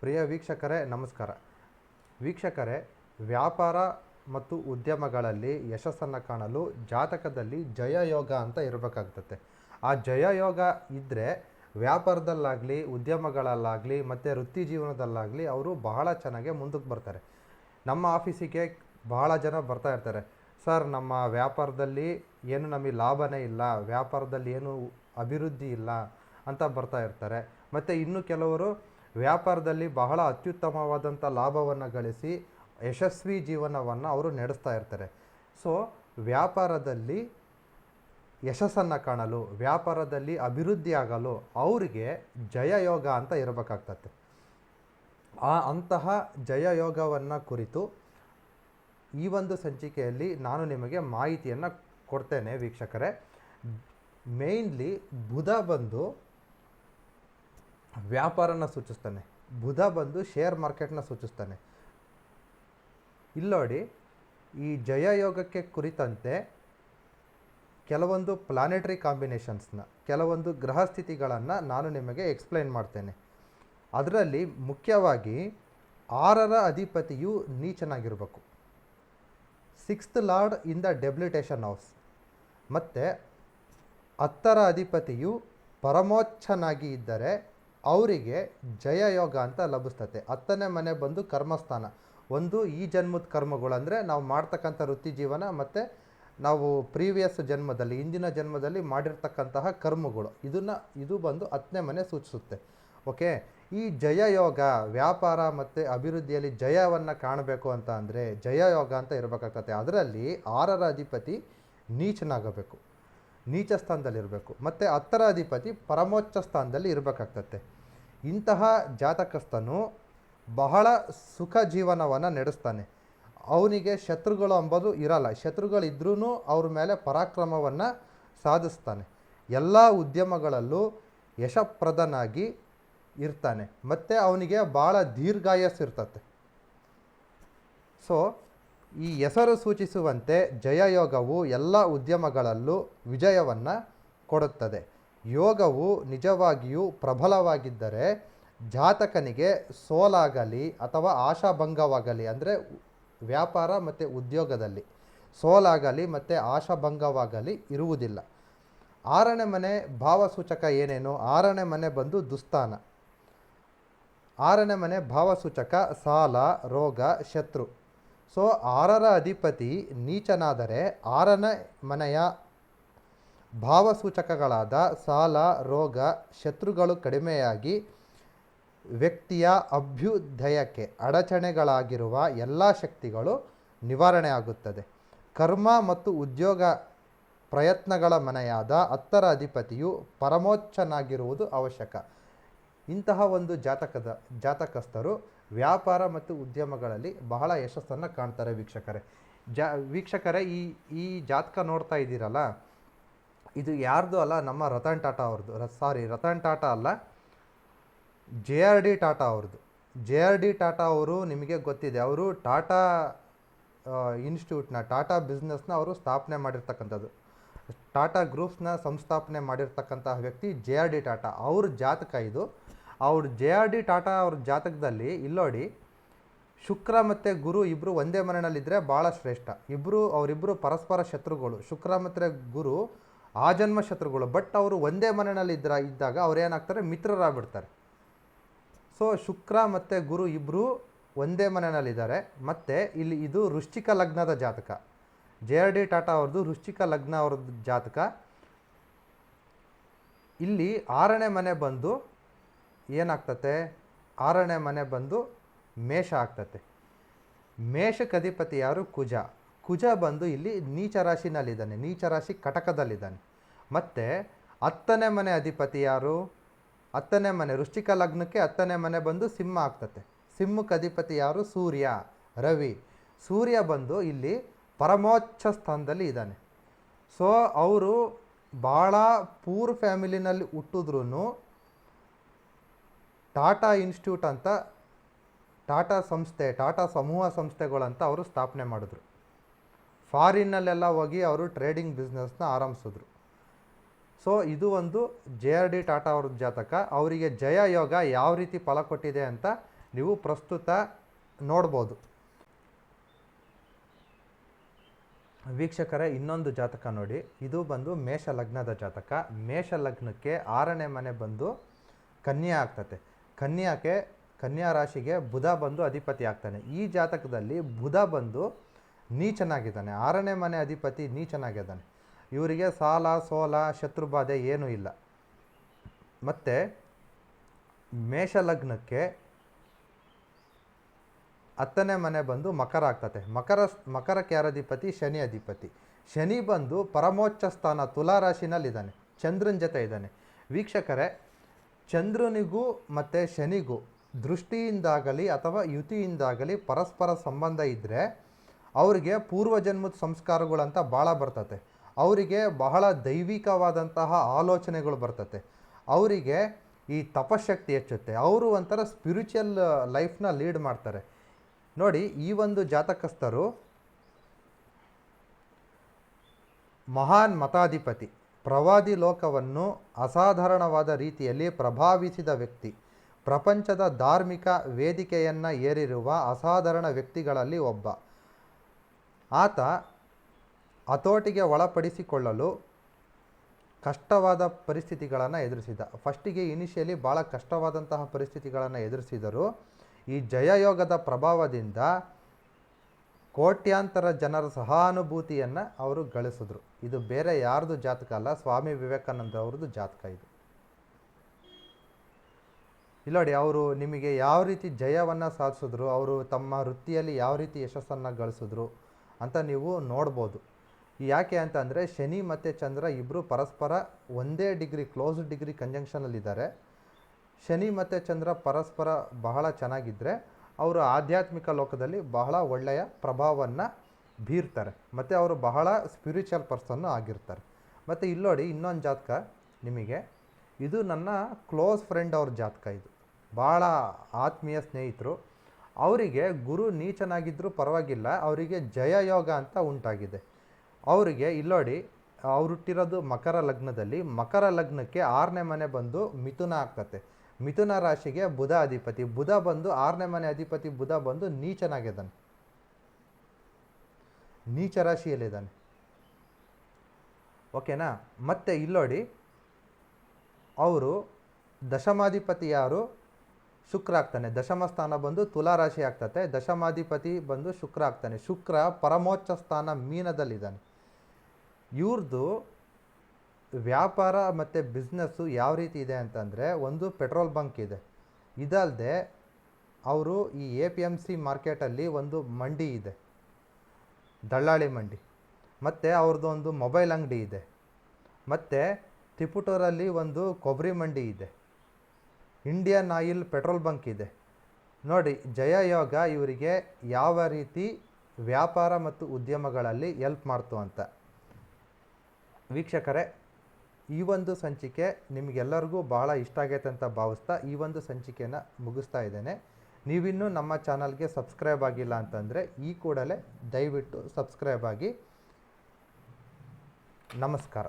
ಪ್ರಿಯ ವೀಕ್ಷಕರೇ, ನಮಸ್ಕಾರ. ವೀಕ್ಷಕರೇ, ವ್ಯಾಪಾರ ಮತ್ತು ಉದ್ಯಮಗಳಲ್ಲಿ ಯಶಸ್ಸನ್ನು ಕಾಣಲು ಜಾತಕದಲ್ಲಿ ಜಯಯೋಗ ಅಂತ ಇರಬೇಕಾಗ್ತತೆ. ಆ ಜಯಯೋಗ ಇದ್ದರೆ ವ್ಯಾಪಾರದಲ್ಲಾಗಲಿ, ಉದ್ಯಮಗಳಲ್ಲಾಗಲಿ, ಮತ್ತು ವೃತ್ತಿ ಜೀವನದಲ್ಲಾಗಲಿ ಅವರು ಬಹಳ ಚೆನ್ನಾಗಿ ಮುಂದಕ್ಕೆ ಬರ್ತಾರೆ. ನಮ್ಮ ಆಫೀಸಿಗೆ ಬಹಳ ಜನ ಬರ್ತಾ ಇರ್ತಾರೆ. ಸರ್, ನಮ್ಮ ವ್ಯಾಪಾರದಲ್ಲಿ ಏನು ನಮಗೆ ಲಾಭನೇ ಇಲ್ಲ, ವ್ಯಾಪಾರದಲ್ಲಿ ಏನು ಅಭಿವೃದ್ಧಿ ಇಲ್ಲ ಅಂತ ಬರ್ತಾ ಇರ್ತಾರೆ. ಮತ್ತು ಇನ್ನು ಕೆಲವರು ವ್ಯಾಪಾರದಲ್ಲಿ ಬಹಳ ಅತ್ಯುತ್ತಮವಾದಂಥ ಲಾಭವನ್ನು ಗಳಿಸಿ ಯಶಸ್ವಿ ಜೀವನವನ್ನು ಅವರು ನಡೆಸ್ತಾ ಇರ್ತಾರೆ. ಸೊ ವ್ಯಾಪಾರದಲ್ಲಿ ಯಶಸ್ಸನ್ನು ಕಾಣಲು, ವ್ಯಾಪಾರದಲ್ಲಿ ಅಭಿವೃದ್ಧಿ ಆಗಲು ಅವರಿಗೆ ಜಯಯೋಗ ಅಂತ ಇರಬೇಕಾಗ್ತದೆ. ಆ ಅಂತಹ ಜಯಯೋಗವನ್ನು ಕುರಿತು ಈ ಒಂದು ಸಂಚಿಕೆಯಲ್ಲಿ ನಾನು ನಿಮಗೆ ಮಾಹಿತಿಯನ್ನು ಕೊಡ್ತೇನೆ ವೀಕ್ಷಕರೇ. ಮೇಯ್ನ್ಲಿ ಬುಧ ಬಂದು ವ್ಯಾಪಾರನ ಸೂಚಿಸ್ತಾನೆ. ಬುಧ ಬಂದು ಶೇರ್ ಮಾರ್ಕೆಟ್ನ ಸೂಚಿಸ್ತಾನೆ. ಇಲ್ಲೋಡಿ, ಈ ಜಯಯೋಗಕ್ಕೆ ಕುರಿತಂತೆ ಕೆಲವೊಂದು ಪ್ಲಾನೆಟರಿ ಕಾಂಬಿನೇಷನ್ಸ್ನ ಕೆಲವೊಂದು ಗ್ರಹ ಸ್ಥಿತಿಗಳನ್ನು ನಾನು ನಿಮಗೆ ಎಕ್ಸ್ಪ್ಲೈನ್ ಮಾಡ್ತೇನೆ. ಅದರಲ್ಲಿ ಮುಖ್ಯವಾಗಿ ಆರರ ಅಧಿಪತಿಯು ನೀಚನಾಗಿರಬೇಕು. Sixth lord in the debilitation house ಮತ್ತು ಹತ್ತರ ಅಧಿಪತಿಯು ಪರಮೋಚ್ಛನಾಗಿ ಇದ್ದರೆ ಅವರಿಗೆ ಜಯ ಯೋಗ ಅಂತ ಲಭಿಸ್ತತೆ. ಹತ್ತನೇ ಮನೆ ಬಂದು ಕರ್ಮಸ್ಥಾನ. ಒಂದು ಈ ಜನ್ಮದ ಕರ್ಮಗಳು ಅಂದರೆ ನಾವು ಮಾಡ್ತಕ್ಕಂಥ ವೃತ್ತಿ ಜೀವನ ಮತ್ತು ನಾವು ಪ್ರೀವಿಯಸ್ ಜನ್ಮದಲ್ಲಿ, ಹಿಂದಿನ ಜನ್ಮದಲ್ಲಿ ಮಾಡಿರ್ತಕ್ಕಂತಹ ಕರ್ಮಗಳು. ಇದನ್ನು, ಇದು ಬಂದು ಹತ್ತನೇ ಮನೆ ಸೂಚಿಸುತ್ತೆ. ಓಕೆ? ಈ ಜಯ ಯೋಗ, ವ್ಯಾಪಾರ ಮತ್ತು ಅಭಿವೃದ್ಧಿಯಲ್ಲಿ ಜಯವನ್ನು ಕಾಣಬೇಕು ಅಂತ ಅಂದರೆ, ಜಯ ಯೋಗ ಅಂತ ಇರಬೇಕಾಗತ್ತೆ. ಅದರಲ್ಲಿ ಆರರ ಅಧಿಪತಿ ನೀಚನಾಗಬೇಕು. ನೀಚ ಸ್ಥಾನದಲ್ಲಿರಬೇಕು ಮತ್ತು ಹತ್ತರ ಅಧಿಪತಿ ಪರಮೋಚ್ಚ ಸ್ಥಾನದಲ್ಲಿ ಇರಬೇಕಾಗ್ತತೆ. ಇಂತಹ ಜಾತಕಸ್ಥನು ಬಹಳ ಸುಖ ಜೀವನವನ್ನು ನಡೆಸ್ತಾನೆ. ಅವನಿಗೆ ಶತ್ರುಗಳು ಅಂಬೋದು ಇರಲ್ಲ. ಶತ್ರುಗಳಿದ್ರೂ ಅವ್ರ ಮೇಲೆ ಪರಾಕ್ರಮವನ್ನು ಸಾಧಿಸ್ತಾನೆ. ಎಲ್ಲ ಉದ್ಯಮಗಳಲ್ಲೂ ಯಶಪ್ರದನಾಗಿ ಇರ್ತಾನೆ. ಮತ್ತು ಅವನಿಗೆ ಭಾಳ ದೀರ್ಘಾಯಸ್ ಇರ್ತತೆ. ಸೊ ಈ ಹೆಸರು ಸೂಚಿಸುವಂತೆ ಜಯಯೋಗವು ಎಲ್ಲ ಉದ್ಯಮಗಳಲ್ಲೂ ವಿಜಯವನ್ನು ಕೊಡುತ್ತದೆ. ಯೋಗವು ನಿಜವಾಗಿಯೂ ಪ್ರಬಲವಾಗಿದ್ದರೆ ಜಾತಕನಿಗೆ ಸೋಲಾಗಲಿ ಅಥವಾ ಆಶಾಭಂಗವಾಗಲಿ, ಅಂದರೆ ವ್ಯಾಪಾರ ಮತ್ತು ಉದ್ಯೋಗದಲ್ಲಿ ಸೋಲಾಗಲಿ ಮತ್ತು ಆಶಾಭಂಗವಾಗಲಿ ಇರುವುದಿಲ್ಲ. ಆರನೇ ಮನೆ ಭಾವಸೂಚಕ ಏನೇನು? ಆರನೇ ಮನೆ ಬಂದು ದುಸ್ಥಾನ. ಆರನೇ ಮನೆ ಭಾವಸೂಚಕ ಸಾಲ, ರೋಗ, ಶತ್ರು. ಸೊ, ಆರರ ಅಧಿಪತಿ ನೀಚನಾದರೆ ಆರನೇ ಮನೆಯ ಭಾವಸೂಚಕಗಳಾದ ಸಾಲ, ರೋಗ, ಶತ್ರುಗಳು ಕಡಿಮೆಯಾಗಿ ವ್ಯಕ್ತಿಯ ಅಭ್ಯುದಯಕ್ಕೆ ಅಡಚಣೆಗಳಾಗಿರುವ ಎಲ್ಲ ಶಕ್ತಿಗಳು ನಿವಾರಣೆ ಆಗುತ್ತದೆ. ಕರ್ಮ ಮತ್ತು ಉದ್ಯೋಗ ಪ್ರಯತ್ನಗಳ ಮನೆಯಾದ ಹತ್ತರ ಅಧಿಪತಿಯು ಪರಮೋಚ್ಚನಾಗಿರುವುದು ಅವಶ್ಯಕ. ಇಂತಹ ಒಂದು ಜಾತಕದ, ಜಾತಕಸ್ಥರು ವ್ಯಾಪಾರ ಮತ್ತು ಉದ್ಯಮಗಳಲ್ಲಿ ಬಹಳ ಯಶಸ್ಸನ್ನು ಕಾಣ್ತಾರೆ ವೀಕ್ಷಕರೇ. ಜಾ, ವೀಕ್ಷಕರೇ, ಈ ಈ ಜಾತಕ ನೋಡ್ತಾ ಇದ್ದೀರಲ್ಲ ಇದು ಯಾರ್ದು ಅಲ್ಲ, ನಮ್ಮ ರತನ್ ಟಾಟಾ ಅವ್ರದ್ದು. ಸಾರಿ, ರತನ್ ಟಾಟಾ ಅಲ್ಲ, ಜೆ ಆರ್ ಡಿ ಟಾಟಾ ಅವ್ರದ್ದು. ಜೆ ಆರ್ ಡಿ ಟಾಟಾ ಅವರು ನಿಮಗೆ ಗೊತ್ತಿದೆ, ಅವರು ಟಾಟಾ ಇನ್ಸ್ಟಿಟ್ಯೂಟ್ನ, ಟಾಟಾ ಬಿಸ್ನೆಸ್ನ ಅವರು ಸ್ಥಾಪನೆ ಮಾಡಿರ್ತಕ್ಕಂಥದ್ದು. ಟಾಟಾ ಗ್ರೂಪ್ಸ್ನ ಸಂಸ್ಥಾಪನೆ ಮಾಡಿರ್ತಕ್ಕಂತಹ ವ್ಯಕ್ತಿ ಜೆ ಆರ್ ಡಿ ಟಾಟಾ. ಅವ್ರ ಜಾತಕ ಇದು. ಅವ್ರ ಜೆ ಆರ್ ಡಿ ಟಾಟಾ ಅವ್ರ ಜಾತಕದಲ್ಲಿ, ಇಲ್ಲೋಡಿ, ಶುಕ್ರ ಮತ್ತು ಗುರು ಇಬ್ಬರು ಒಂದೇ ಮನೆಯಲ್ಲಿದ್ದರೆ ಭಾಳ ಶ್ರೇಷ್ಠ. ಇಬ್ಬರು ಅವರಿಬ್ಬರು ಪರಸ್ಪರ ಶತ್ರುಗಳು. ಶುಕ್ರ ಮತ್ತು ಗುರು ಆಜನ್ಮ ಶತ್ರುಗಳು. ಬಟ್ ಅವರು ಒಂದೇ ಮನೆಯಲ್ಲಿ ಇದ್ರ, ಇದ್ದಾಗ ಅವ್ರು ಏನಾಗ್ತಾರೆ? ಮಿತ್ರರಾಗ್ಬಿಡ್ತಾರೆ. ಸೊ ಶುಕ್ರ ಮತ್ತು ಗುರು ಇಬ್ಬರು ಒಂದೇ ಮನೆಯಲ್ಲಿದ್ದಾರೆ ಮತ್ತು ಇಲ್ಲಿ ಇದು ವೃಶ್ಚಿಕ ಲಗ್ನದ ಜಾತಕ. ಜೆ ಆರ್ ಡಿ ಟಾಟಾ ಅವ್ರದ್ದು ವೃಶ್ಚಿಕ ಲಗ್ನ ಅವ್ರದ್ದು ಜಾತಕ. ಇಲ್ಲಿ ಆರನೇ ಮನೆ ಬಂದು ಏನಾಗ್ತತೆ? ಆರನೇ ಮನೆ ಬಂದು ಮೇಷ ಆಗ್ತತೆ. ಮೇಷಕ್ಕೆ ಅಧಿಪತಿ ಯಾರು? ಕುಜ. ಕುಜ ಬಂದು ಇಲ್ಲಿ ನೀಚ ರಾಶಿನಲ್ಲಿದ್ದಾನೆ. ನೀಚ ರಾಶಿ ಕಟಕದಲ್ಲಿದ್ದಾನೆ. ಮತ್ತು ಹತ್ತನೇ ಮನೆ ಅಧಿಪತಿ ಯಾರು? ಹತ್ತನೇ ಮನೆ, ವೃಶ್ಚಿಕ ಲಗ್ನಕ್ಕೆ ಹತ್ತನೇ ಮನೆ ಬಂದು ಸಿಂಹ ಆಗ್ತತೆ. ಸಿಂಹಕ್ಕೆ ಅಧಿಪತಿ ಯಾರು? ಸೂರ್ಯ, ರವಿ. ಸೂರ್ಯ ಬಂದು ಇಲ್ಲಿ ಪರಮೋಚ್ಚ ಸ್ಥಾನದಲ್ಲಿ ಇದ್ದಾನೆ. ಸೊ ಅವರು ಭಾಳ ಪೂರ್ ಫ್ಯಾಮಿಲಿನಲ್ಲಿ ಹುಟ್ಟಿದ್ರೂ ಟಾಟಾ ಇನ್ಸ್ಟಿಟ್ಯೂಟ್ ಅಂತ, ಟಾಟಾ ಸಂಸ್ಥೆ, ಟಾಟಾ ಸಮೂಹ ಸಂಸ್ಥೆಗಳಂತ ಅವರು ಸ್ಥಾಪನೆ ಮಾಡಿದ್ರು. ಫಾರಿನ್ನಲ್ಲೆಲ್ಲ ಹೋಗಿ ಅವರು ಟ್ರೇಡಿಂಗ್ ಬಿಸ್ನೆಸ್ನ ಆರಂಭಿಸಿದ್ರು. ಸೊ ಇದು ಒಂದು ಜೆ ಆರ್ ಡಿ ಟಾಟಾ ಅವ್ರ ಜಾತಕ. ಅವರಿಗೆ ಜಯ ಯೋಗ ಯಾವ ರೀತಿ ಫಲ ಕೊಟ್ಟಿದೆ ಅಂತ ನೀವು ಪ್ರಸ್ತುತ ನೋಡ್ಬೋದು. ವೀಕ್ಷಕರೇ, ಇನ್ನೊಂದು ಜಾತಕ ನೋಡಿ. ಇದು ಬಂದು ಮೇಷ ಲಗ್ನದ ಜಾತಕ. ಮೇಷ ಲಗ್ನಕ್ಕೆ ಆರನೇ ಮನೆ ಬಂದು ಕನ್ಯಾ ಆಗ್ತತೆ. ಕನ್ಯಾಕ್ಕೆ ಕನ್ಯಾ ರಾಶಿಗೆ ಬುಧ ಬಂದು ಅಧಿಪತಿ ಆಗ್ತಾನೆ. ಈ ಜಾತಕದಲ್ಲಿ ಬುಧ ಬಂದು ನೀಚನಾಗಿದ್ದಾನೆ. ಆರನೇ ಮನೆ ಅಧಿಪತಿ ನೀಚನಾಗಿದ್ದಾನೆ. ಇವರಿಗೆ ಸಾಲ, ಸೋಲ, ಶತ್ರುಬಾಧೆ ಏನೂ ಇಲ್ಲ. ಮತ್ತು ಮೇಷಲಗ್ನಕ್ಕೆ ಹತ್ತನೇ ಮನೆ ಬಂದು ಮಕರ ಆಗ್ತತೆ. ಮಕರ, ಮಕರಕ್ಕೆ ಯಾರ ಅಧಿಪತಿ? ಶನಿ ಅಧಿಪತಿ. ಶನಿ ಬಂದು ಪರಮೋಚ್ಚ ಸ್ಥಾನ ತುಲಾ ರಾಶಿನಲ್ಲಿದ್ದಾನೆ ಚಂದ್ರನ ಜೊತೆ ಇದ್ದಾನೆ. ವೀಕ್ಷಕರೇ, ಚಂದ್ರನಿಗೂ ಮತ್ತು ಶನಿಗೂ ದೃಷ್ಟಿಯಿಂದಾಗಲಿ ಅಥವಾ ಯುತಿಯಿಂದಾಗಲಿ ಪರಸ್ಪರ ಸಂಬಂಧ ಇದ್ದರೆ ಅವರಿಗೆ ಪೂರ್ವಜನ್ಮದ ಸಂಸ್ಕಾರಗಳಂತ ಭಾಳ ಬರ್ತತೆ. ಅವರಿಗೆ ಬಹಳ ದೈವಿಕವಾದಂತಹ ಆಲೋಚನೆಗಳು ಬರ್ತತೆ. ಅವರಿಗೆ ಈ ತಪಶಕ್ತಿ ಹೆಚ್ಚುತ್ತೆ. ಅವರು ಒಂಥರ ಸ್ಪಿರಿಚುವಲ್ ಲೈಫ್ನ ಲೀಡ್ ಮಾಡ್ತಾರೆ. ನೋಡಿ, ಈ ಒಂದು ಜಾತಕಸ್ಥರು ಮಹಾನ್ ಮತಾಧಿಪತಿ, ಪ್ರವಾದಿ ಲೋಕವನ್ನು ಅಸಾಧಾರಣವಾದ ರೀತಿಯಲ್ಲಿ ಪ್ರಭಾವಿಸಿದ ವ್ಯಕ್ತಿ, ಪ್ರಪಂಚದ ಧಾರ್ಮಿಕ ವೇದಿಕೆಯನ್ನು ಏರಿರುವ ಅಸಾಧಾರಣ ವ್ಯಕ್ತಿಗಳಲ್ಲಿ ಒಬ್ಬ. ಆತ ಹತೋಟಿಗೆ ಒಳಪಡಿಸಿಕೊಳ್ಳಲು ಕಷ್ಟವಾದ ಪರಿಸ್ಥಿತಿಗಳನ್ನು ಎದುರಿಸಿದ. ಫಸ್ಟಿಗೆ ಇನಿಷಿಯಲಿ ಭಾಳ ಕಷ್ಟವಾದಂತಹ ಪರಿಸ್ಥಿತಿಗಳನ್ನು ಎದುರಿಸಿದರು ಈ ಜಯಯೋಗದ ಪ್ರಭಾವದಿಂದ ಕೋಟ್ಯಾಂತರ ಜನರ ಸಹಾನುಭೂತಿಯನ್ನು ಅವರು ಗಳಿಸಿದ್ರು. ಇದು ಬೇರೆ ಯಾರ್ದು ಜಾತಕ ಅಲ್ಲ, ಸ್ವಾಮಿ ವಿವೇಕಾನಂದ ಅವ್ರದ್ದು ಜಾತಕ ಇದು. ಇಲ್ಲ ನೋಡಿ ಅವರು ನಿಮಗೆ ಯಾವ ರೀತಿ ಜಯವನ್ನು ಸಾಧಿಸಿದ್ರು, ಅವರು ತಮ್ಮ ವೃತ್ತಿಯಲ್ಲಿ ಯಾವ ರೀತಿ ಯಶಸ್ಸನ್ನು ಗಳಿಸಿದ್ರು ಅಂತ ನೀವು ನೋಡ್ಬೋದು. ಯಾಕೆ ಅಂತ ಅಂದರೆ ಶನಿ ಮತ್ತು ಚಂದ್ರ ಇಬ್ಬರು ಪರಸ್ಪರ ಒಂದೇ ಡಿಗ್ರಿ ಕ್ಲೋಸ್ ಡಿಗ್ರಿ ಕಂಜಂಕ್ಷನಲ್ಲಿದ್ದಾರೆ. ಶನಿ ಮತ್ತು ಚಂದ್ರ ಪರಸ್ಪರ ಬಹಳ ಚೆನ್ನಾಗಿದ್ದರೆ ಅವರು ಆಧ್ಯಾತ್ಮಿಕ ಲೋಕದಲ್ಲಿ ಬಹಳ ಒಳ್ಳೆಯ ಪ್ರಭಾವವನ್ನು ಬೀರ್ತಾರೆ. ಮತ್ತು ಅವರು ಬಹಳ ಸ್ಪಿರಿಚುವಲ್ ಪರ್ಸನ್ನು ಆಗಿರ್ತಾರೆ. ಮತ್ತು ಇಲ್ಲೋಡಿ ಇನ್ನೊಂದು ಜಾತಕ ನಿಮಗೆ. ಇದು ನನ್ನ ಕ್ಲೋಸ್ ಫ್ರೆಂಡ್ ಅವ್ರ ಜಾತಕ ಇದು. ಭಾಳ ಆತ್ಮೀಯ ಸ್ನೇಹಿತರು. ಅವರಿಗೆ ಗುರು ನೀಚನಾಗಿದ್ದರೂ ಪರವಾಗಿಲ್ಲ, ಅವರಿಗೆ ಜಯ ಯೋಗ ಅಂತ ಉಂಟಾಗಿದೆ. ಅವರಿಗೆ ಇಲ್ಲೋಡಿ ಅವ್ರು ಹುಟ್ಟಿರೋದು ಮಕರ ಲಗ್ನದಲ್ಲಿ, ಮಕರ ಲಗ್ನಕ್ಕೆ ಆರನೇ ಮನೆ ಬಂದು ಮಿಥುನ ಆಗ್ತತೆ. ಮಿಥುನ ರಾಶಿಗೆ ಬುಧ ಅಧಿಪತಿ. ಬುಧ ಬಂದು ಆರನೇ ಮನೆ ಅಧಿಪತಿ, ಬುಧ ಬಂದು ನೀಚನಾಗಿದ್ದಾನೆ ನೀಚ ರಾಶಿಯಲ್ಲಿದ್ದಾನೆ ಓಕೆನಾ? ಮತ್ತೆ ಇಲ್ಲೋಡಿ ಅವರು ದಶಮಾಧಿಪತಿ ಯಾರು? ಶುಕ್ರ ಆಗ್ತಾನೆ. ದಶಮ ಸ್ಥಾನ ಬಂದು ತುಲಾ ರಾಶಿ ಆಗ್ತತೆ. ದಶಮಾಧಿಪತಿ ಬಂದು ಶುಕ್ರ ಆಗ್ತಾನೆ. ಶುಕ್ರ ಪರಮೋಚ್ಚ ಸ್ಥಾನ ಮೀನದಲ್ಲಿದ್ದಾನೆ. ಇವ್ರದ್ದು ವ್ಯಾಪಾರ ಮತ್ತು ಬಿಸ್ನೆಸ್ಸು ಯಾವ ರೀತಿ ಇದೆ ಅಂತಂದರೆ ಒಂದು ಪೆಟ್ರೋಲ್ ಬಂಕ್ ಇದೆ. ಇದಲ್ಲದೆ ಅವರು ಈ ಎ ಪಿ ಎಂ ಸಿ ಮಾರ್ಕೆಟಲ್ಲಿ ಒಂದು ಮಂಡಿ ಇದೆ. ದಳ್ಳಾಳಿ ಮಂಡಿ. ಮತ್ತು ಅವ್ರದ್ದು ಒಂದು ಮೊಬೈಲ್ ಅಂಗಡಿ ಇದೆ. ಮತ್ತು ತಿಪುಟೂರಲ್ಲಿ ಒಂದು ಕೊಬ್ಬರಿ ಮಂಡಿ ಇದೆ. ಇಂಡಿಯನ್ ಆಯಿಲ್ ಪೆಟ್ರೋಲ್ ಬಂಕ್ ಇದೆ. ನೋಡಿ ಜಯಯೋಗ ಇವರಿಗೆ ಯಾವ ರೀತಿ ವ್ಯಾಪಾರ ಮತ್ತು ಉದ್ಯಮಗಳಲ್ಲಿ ಎಲ್ಪ್ ಮಾಡ್ತು ಅಂತ. ವೀಕ್ಷಕರೇ, ಈ ಒಂದು ಸಂಚಿಕೆ ನಿಮಗೆಲ್ಲರಿಗೂ ಭಾಳ ಇಷ್ಟ ಆಗೈತೆ ಅಂತ ಭಾವಿಸ್ತಾ ಈ ಒಂದು ಸಂಚಿಕೆನ ಮುಗಿಸ್ತಾ ಇದ್ದೇನೆ. ನೀವಿನ್ನೂ ನಮ್ಮ ಚಾನಲ್ಗೆ ಸಬ್ಸ್ಕ್ರೈಬ್ ಆಗಿಲ್ಲ ಅಂತಂದರೆ ಈ ಕೂಡಲೇ ದಯವಿಟ್ಟು ಸಬ್ಸ್ಕ್ರೈಬ್ ಆಗಿ. ನಮಸ್ಕಾರ.